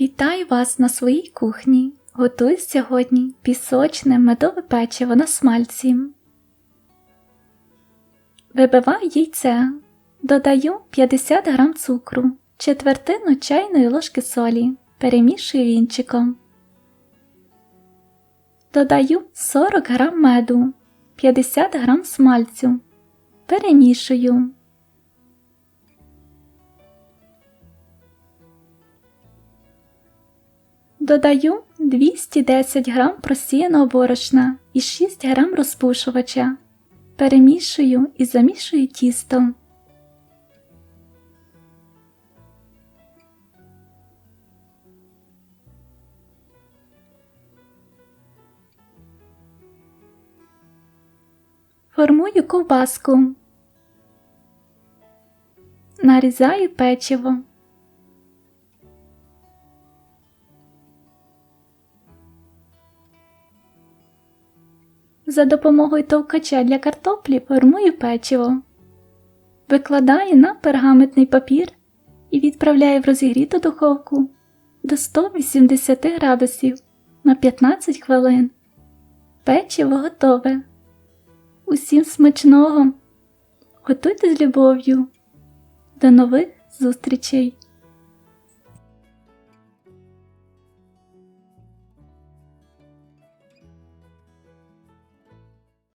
Вітаю вас на своїй кухні. Готую сьогодні пісочне медове печиво на смальці. Вибиваю яйце. Додаю 50 г цукру, четвертину чайної ложки солі. Перемішую вінчиком. Додаю 40 г меду, 50 г смальцю. Перемішую. Додаю 210 г просіяного борошна і 6 г розпушувача. Перемішую і замішую тісто. Формую ковбаску. Нарізаю печиво. За допомогою товкача для картоплі формую печиво. Викладаю на пергаментний папір і відправляю в розігріту духовку до 180 градусів на 15 хвилин. Печиво готове. Усім смачного! Готуйте з любов'ю. До нових зустрічей!